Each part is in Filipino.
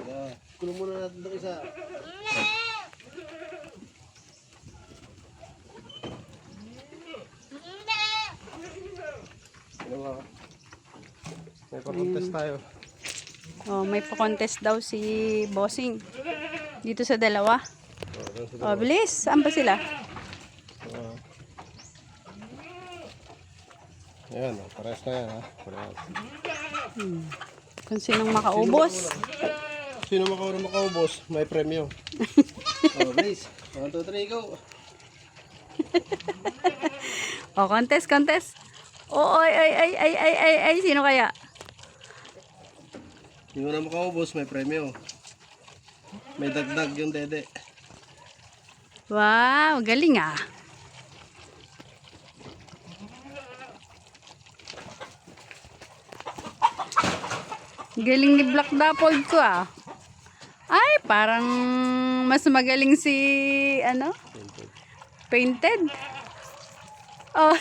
Yeah. Kulong muna natin ito isa. Ano ba? May pa-contest tayo. Oh, may pa-contest daw si Bossing. Dito sa dalawa. Oh, bilis. Saan ba sila? dalawa. Ayan, oh, parehas na yan ha. Parehas. Kung sinong makaubos. Sino makauna makaubos, may premyo. oh, please. 1, 2, 3, go. Oh, contest, contest. Oh, ay, ay, ay, ay, ay, ay, ay, sino kaya? Sino na makaubos, may premyo. May dagdag yung dede. Wow, galing ah. Galing ni Black Dappled ko ah. Ay, parang mas magaling si, ano? Painted. Oh.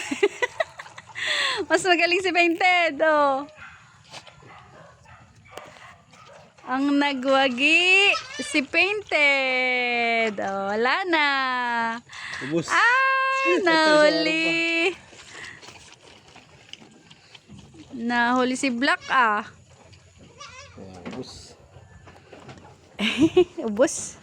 mas magaling si Painted, oh. Ang nagwagi, si Painted. Oh, wala na. Ubus. Ay, nahuli. Nahuli si Black ah. Ubus. Ubus.